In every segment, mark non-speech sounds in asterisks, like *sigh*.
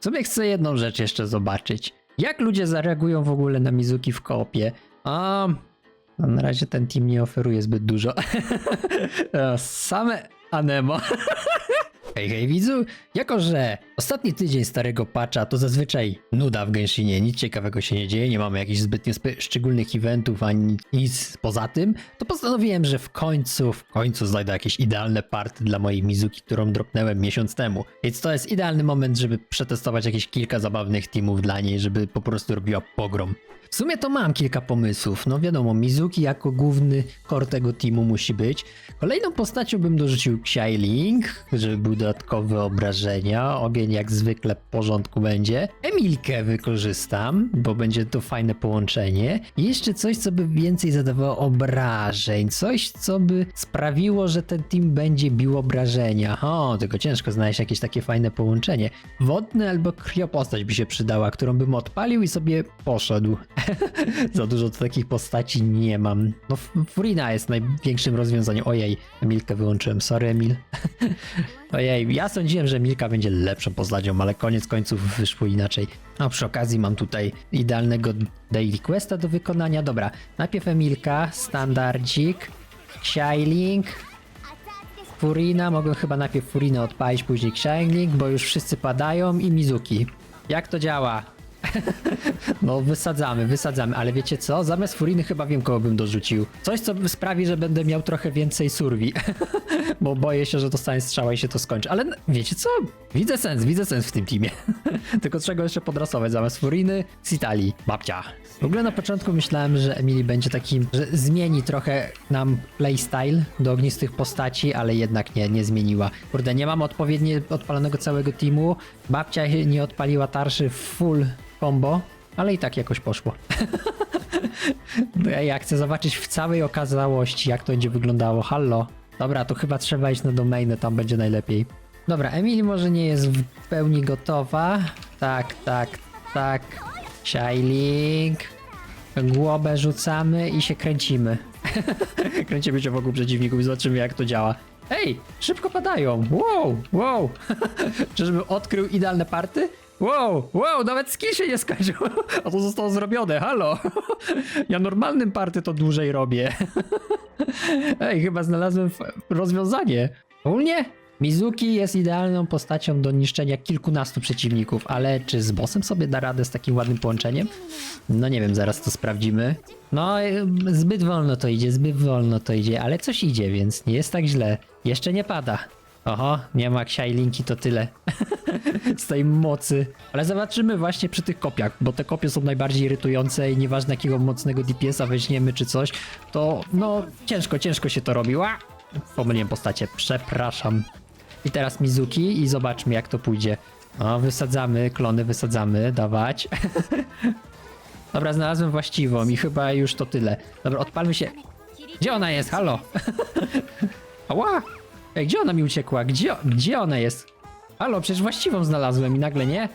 W sumie chcę jedną rzecz jeszcze zobaczyć. Jak ludzie zareagują w ogóle na Mizuki w koopie? A no na razie ten team nie oferuje zbyt dużo. *laughs* E, Same Anemo. *laughs* Hej, hej widzu, jako że ostatni tydzień starego patcha to zazwyczaj nuda w Genshinie, nic ciekawego się nie dzieje, nie mamy jakichś zbytnio szczególnych eventów ani nic poza tym, to postanowiłem, że w końcu, w końcu znajdę jakieś idealne party dla mojej Mizuki, którą dropnęłem miesiąc temu. Więc to jest idealny moment, żeby przetestować jakieś kilka zabawnych teamów dla niej, żeby po prostu robiła pogrom. W sumie to mam kilka pomysłów. No wiadomo, Mizuki jako główny core tego teamu musi być. Kolejną postacią bym dorzucił Xiaoling, żeby były dodatkowe obrażenia. Ogień jak zwykle w porządku będzie. Emilkę wykorzystam, bo będzie to fajne połączenie. I jeszcze coś, co by więcej zadawało obrażeń. Coś, co by sprawiło, że ten team będzie bił obrażenia. O, tylko ciężko znaleźć jakieś takie fajne połączenie. Wodny albo kriopostać by się przydała, którą bym odpalił i sobie poszedł. *laughs* Za dużo takich postaci nie mam. No, Furina jest największym rozwiązaniem. Ojej, Emilkę wyłączyłem. Sorry, Emil. *laughs* Ojej, ja sądziłem, że Emilka będzie lepszą postacią, ale koniec końców wyszło inaczej. A przy okazji mam tutaj idealnego daily questa do wykonania. Dobra, najpierw Emilka, standardzik, Xiaoling, Furina. Mogę chyba najpierw Furinę odpalić, później Xiaoling, bo już wszyscy padają i Mizuki. Jak to działa? No wysadzamy, wysadzamy, ale wiecie co? Zamiast Furiny chyba wiem kogo bym dorzucił. Coś co sprawi, że będę miał trochę więcej survi. *laughs* Bo boję się, że dostanę strzała i się to skończy. Ale wiecie co? Widzę sens, widzę sens w tym teamie. *laughs* Tylko trzeba jeszcze podrasować. Zamiast Furiny, z Italii. Babcia. W ogóle na początku myślałem, że Emily będzie takim, że zmieni trochę nam playstyle do ognistych postaci, ale jednak nie, nie zmieniła. Kurde, nie mam odpowiednio odpalonego całego teamu. Babcia nie odpaliła tarszy full combo, ale i tak jakoś poszło. *laughs* Ja- chcę zobaczyć w całej okazałości, jak to będzie wyglądało. Hallo. Dobra, to chyba trzeba iść na domainę, tam będzie najlepiej. Dobra, Emily może nie jest w pełni gotowa. Tak, tak, tak. Shiling. Głowę rzucamy i się kręcimy. *laughs* kręcimy się wokół przeciwników i zobaczymy jak to działa. Ej, szybko padają. Wow, wow. *laughs* Czyżbym odkrył idealne party? Wow, wow, nawet skill się nie skończył. A to zostało zrobione, halo. Ja normalnym party to dłużej robię. Ej, chyba znalazłem rozwiązanie. Ogólnie Mizuki jest idealną postacią do niszczenia kilkunastu przeciwników, ale czy z bossem sobie da radę z takim ładnym połączeniem? No nie wiem, zaraz to sprawdzimy. No, y, zbyt wolno to idzie, zbyt wolno to idzie, ale coś idzie, więc nie jest tak źle. Jeszcze nie pada. Oho, nie ma Xiailinki, to tyle. *laughs* *laughs* z tej mocy. Ale zobaczymy właśnie przy tych kopiach, bo te kopie są najbardziej irytujące i nieważne jakiego mocnego DPS-a weźmiemy czy coś, to no ciężko, ciężko się to robi. Ła! Pomyliłem postacie, przepraszam. I teraz Mizuki i zobaczmy jak to pójdzie. O, wysadzamy, klony wysadzamy, dawać. *laughs* Dobra, znalazłem właściwą i chyba już to tyle. Dobra, odpalmy się. Gdzie ona jest? Halo? *laughs* Ała! Ej, gdzie ona mi uciekła? Gdzie, gdzie ona jest? Halo, przecież właściwą znalazłem i nagle nie?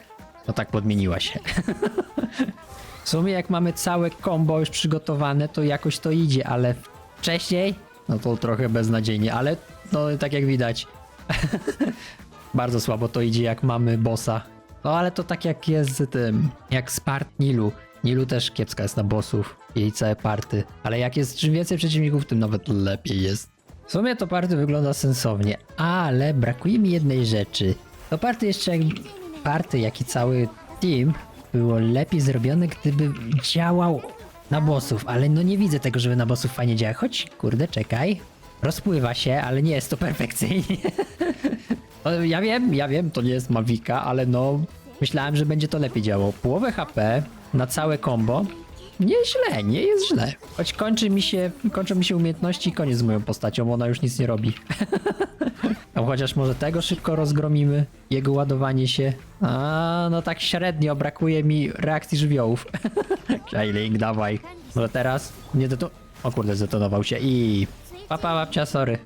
No tak podmieniła się. *laughs* W sumie jak mamy całe combo już przygotowane, to jakoś to idzie, ale wcześniej, no to trochę beznadziejnie, ale no tak jak widać, *laughs* bardzo słabo to idzie jak mamy bossa. No ale to tak jak jest z tym, jak z part Nilu. Nilu też kiepska jest na bossów, jej całe party, ale jak jest czym więcej przeciwników, tym nawet lepiej jest. W sumie to party wygląda sensownie, ale brakuje mi jednej rzeczy. To party jeszcze jak party, jak i cały team było lepiej zrobione, gdyby działał na bossów, ale no nie widzę tego, żeby na bossów fajnie działa. Choć, kurde, czekaj. Rozpływa się, ale nie jest to perfekcyjnie. *laughs* Ja wiem, ja wiem, to nie jest Mavika, ale no myślałem, że będzie to lepiej działało. Połowę HP na całe combo. Nie źle, nie jest źle. Choć kończy mi się, kończą mi się umiejętności i koniec z moją postacią, ona już nic nie robi. A *laughs* chociaż może tego szybko rozgromimy, jego ładowanie się. A, no tak średnio, brakuje mi reakcji żywiołów. *laughs* Shailing, dawaj. Może teraz nie deto... O kurde, zdetonował się i... Papa, babcia, sorry.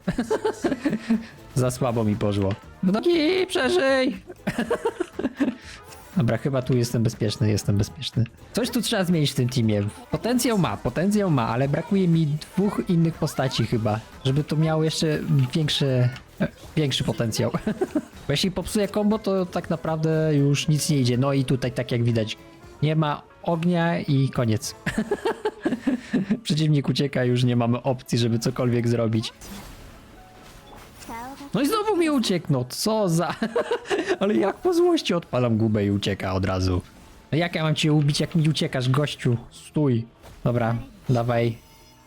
*laughs* Za słabo mi poszło. Nogi, przeżyj! Dobra, chyba tu jestem bezpieczny, jestem bezpieczny. Coś tu trzeba zmienić w tym teamie. Potencjał ma, potencjał ma, ale brakuje mi dwóch innych postaci chyba, żeby to miało jeszcze większe e, większy potencjał. *laughs* Bo jeśli popsuje combo, to tak naprawdę już nic nie idzie. No i tutaj, tak jak widać, nie ma ognia i koniec. *laughs* Przeciwnik ucieka, już nie mamy opcji, żeby cokolwiek zrobić. No i znowu mi uciekł, no co za... *laughs* Ale jak po złości odpalam gubę i ucieka od razu. No jak ja mam cię ubić, jak mi uciekasz, gościu? Stój. Dobra, dawaj,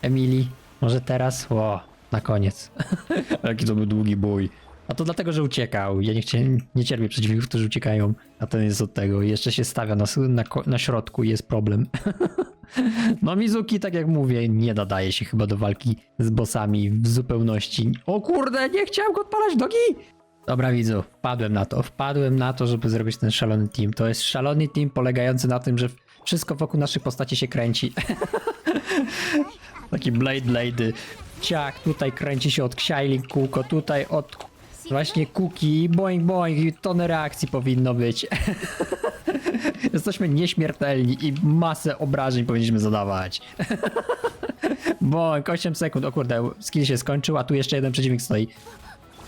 Emily. Może teraz? O, na koniec. *laughs* Jaki to był długi bój. A to dlatego, że uciekał. Ja nie, chcie, nie cierpię przeciwników, którzy uciekają. A ten jest od tego. Jeszcze się stawia na, na, na środku i jest problem. *laughs* *laughs* No Mizuki, tak jak mówię, nie nadaje się chyba do walki z bossami w zupełności. O kurde, nie chciałem go odpalać, dogi! Dobra widzu, wpadłem na to. Wpadłem na to, żeby zrobić ten szalony team. To jest szalony team polegający na tym, że wszystko wokół naszych postaci się kręci. *laughs* Taki blade blade. Ciak, tutaj kręci się od Xiailin kółko, tutaj od właśnie kuki, boing boing i tony reakcji powinno być. *laughs* Jesteśmy nieśmiertelni i masę obrażeń powinniśmy zadawać. *laughs* Boing, 8 sekund, o kurde, skill się skończył, a tu jeszcze jeden przeciwnik stoi.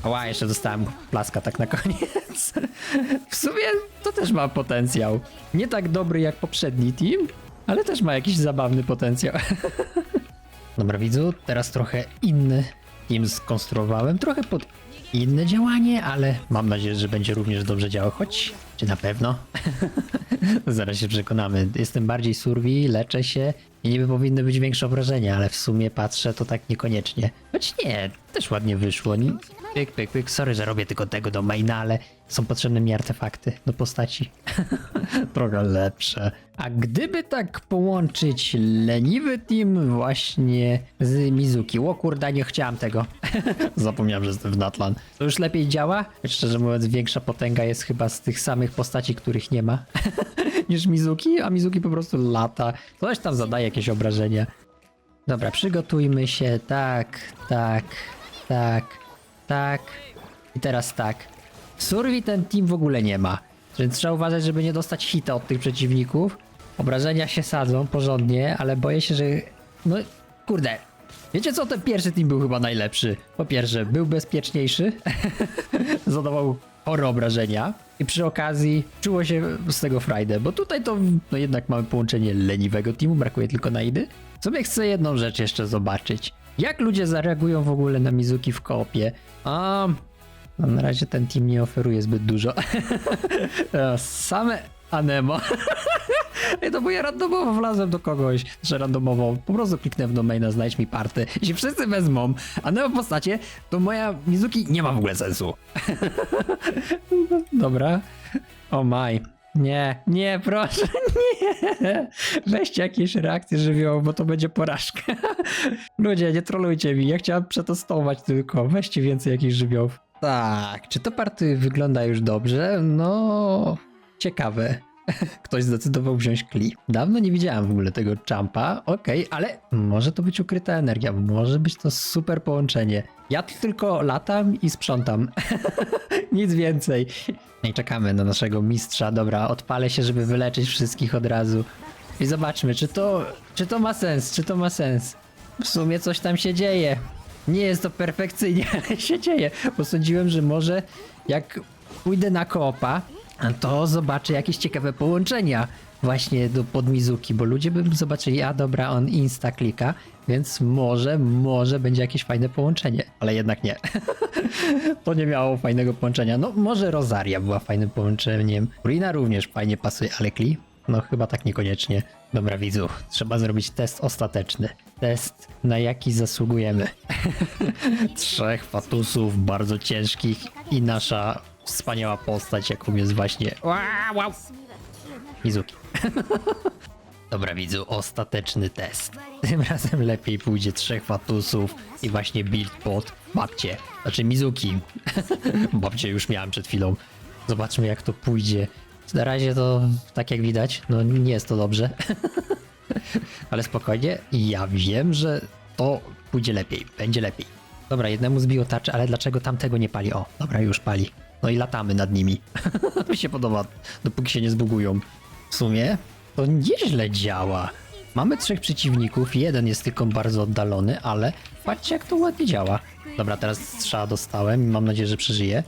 Ła, jeszcze dostałem plaska tak na koniec. *laughs* W sumie to też ma potencjał. Nie tak dobry jak poprzedni team, ale też ma jakiś zabawny potencjał. Dobra widzu, teraz trochę inny team skonstruowałem, trochę pod inne działanie, ale mam nadzieję, że będzie również dobrze działał, choć czy na pewno? *laughs* Zaraz się przekonamy. Jestem bardziej survi, leczę się i niby powinny być większe obrażenia, ale w sumie patrzę to tak niekoniecznie. Choć nie, też ładnie wyszło. Nie- Pyk, pyk, pyk, sorry, że robię tylko tego do maina, ale są potrzebne mi artefakty do postaci. *laughs* Trochę lepsze. A gdyby tak połączyć leniwy team właśnie z Mizuki. O kurde, nie chciałem tego. *laughs* Zapomniałem, że jestem w Natlan. To już lepiej działa? Szczerze mówiąc, większa potęga jest chyba z tych samych postaci, których nie ma. *laughs* niż Mizuki, a Mizuki po prostu lata. Coś tam zadaje jakieś obrażenia. Dobra, przygotujmy się. Tak, tak, tak, tak. I teraz tak. Survi ten team w ogóle nie ma. Więc trzeba uważać, żeby nie dostać hita od tych przeciwników. Obrażenia się sadzą porządnie, ale boję się, że. No kurde. Wiecie co? Ten pierwszy team był chyba najlepszy. Po pierwsze, był bezpieczniejszy. *laughs* Zadawał chore obrażenia. I przy okazji czuło się z tego frajdę, bo tutaj to no jednak mamy połączenie leniwego teamu, brakuje tylko Naidy. Sobie chcę jedną rzecz jeszcze zobaczyć. Jak ludzie zareagują w ogóle na Mizuki w koopie? A no na razie ten team nie oferuje zbyt dużo. *laughs* E, Same Anemo. *laughs* Ej, to bo ja randomowo wlazłem do kogoś, że randomowo, po prostu kliknę w domaina, znajdź mi party. Jeśli wszyscy wezmą Anemo postacie, to moja Mizuki nie ma w ogóle sensu. *laughs* Dobra. O maj. Nie, nie, proszę, nie. Weźcie jakieś reakcje żywiołowe, bo to będzie porażka. Ludzie, nie trolujcie mi, ja chciałem przetestować tylko. Weźcie więcej jakichś żywiołów. Tak, czy to party wygląda już dobrze? No, ciekawe. *laughs* Ktoś zdecydował wziąć kli. Dawno nie widziałem w ogóle tego jumpa. Okej, ale może to być ukryta energia. Może być to super połączenie. Ja tu tylko latam i sprzątam. *laughs* Nic więcej. I czekamy na naszego mistrza. Dobra, odpalę się, żeby wyleczyć wszystkich od razu. I zobaczmy, czy to, czy to ma sens, czy to ma sens. W sumie coś tam się dzieje. Nie jest to perfekcyjnie, *laughs* ale się dzieje. Bo sądziłem, że może jak pójdę na koopa, to zobaczę jakieś ciekawe połączenia właśnie do podmizuki, bo ludzie by zobaczyli, a dobra, on insta klika, więc może, może będzie jakieś fajne połączenie, ale jednak nie. *laughs* to nie miało fajnego połączenia. No, może Rosaria była fajnym połączeniem. Rina również fajnie pasuje, ale Kli? No, chyba tak niekoniecznie. Dobra, widzu, trzeba zrobić test ostateczny. Test, na jaki zasługujemy. *laughs* Trzech fatusów, bardzo ciężkich i nasza wspaniała postać, jaką jest właśnie... Wow. Mizuki. *laughs* Dobra, widzu, ostateczny test. Tym razem lepiej pójdzie trzech fatusów i właśnie build pod babcie. Znaczy Mizuki. *laughs* babcie już miałem przed chwilą. Zobaczmy jak to pójdzie. Na razie to, tak jak widać, no nie jest to dobrze. *laughs* Ale spokojnie, ja wiem, że to pójdzie lepiej, będzie lepiej. Dobra, jednemu zbiło tarczę, ale dlaczego tamtego nie pali? O, dobra, już pali. No i latamy nad nimi. *laughs* to mi się podoba, dopóki się nie zbugują. W sumie to nieźle działa. Mamy trzech przeciwników, jeden jest tylko bardzo oddalony, ale patrzcie jak to ładnie działa. Dobra, teraz strzała dostałem i mam nadzieję, że przeżyję.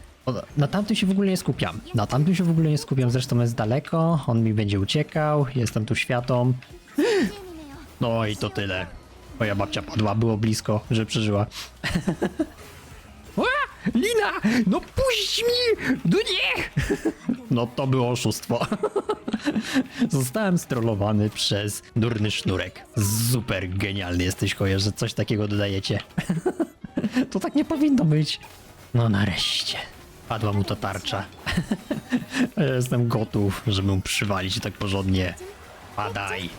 Na tamtym się w ogóle nie skupiam. Na tamtym się w ogóle nie skupiam, zresztą jest daleko, on mi będzie uciekał, jestem tu światą. No i to tyle. Moja babcia padła, było blisko, że przeżyła. *laughs* Ła! Lina! No puść mi! No nie! *laughs* No to było oszustwo. *laughs* Zostałem strollowany przez durny sznurek. Super genialny jesteś, Koja, że coś takiego dodajecie. To tak nie powinno być. No nareszcie. Padła mu ta tarcza. *laughs* Jestem gotów, żeby mu przywalić tak porządnie. Padaj.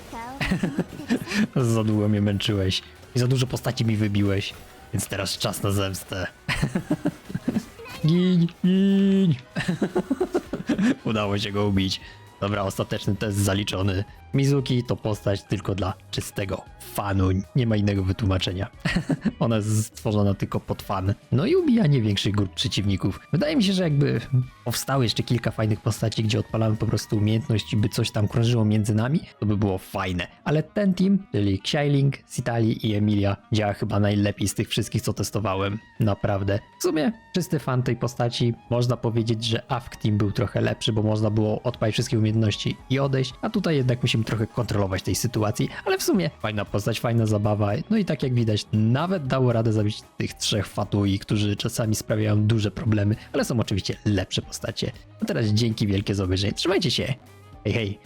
*laughs* Za długo mnie męczyłeś i za dużo postaci mi wybiłeś, więc teraz czas na zemstę. *laughs* Gin, gin. Udało się go ubić. Dobra, ostateczny test zaliczony. Mizuki to postać tylko dla czystego fanu. Nie ma innego wytłumaczenia. *laughs* Ona jest stworzona tylko pod fan. No i ubijanie większych grup przeciwników. Wydaje mi się, że jakby powstały jeszcze kilka fajnych postaci, gdzie odpalamy po prostu umiejętność, by coś tam krążyło między nami, to by było fajne. Ale ten team, czyli Xiaoling, Citali i Emilia, działa chyba najlepiej z tych wszystkich, co testowałem. Naprawdę. W sumie czysty fan tej postaci. Można powiedzieć, że AFK Team był trochę lepszy, bo można było odpalić wszystkie umiejętności i odejść, a tutaj jednak musimy trochę kontrolować tej sytuacji, ale w sumie fajna postać, fajna zabawa. No i tak jak widać, nawet dało radę zabić tych trzech fatui, którzy czasami sprawiają duże problemy, ale są oczywiście lepsze postacie. A teraz dzięki wielkie za obejrzenie. Trzymajcie się. Hej, hej.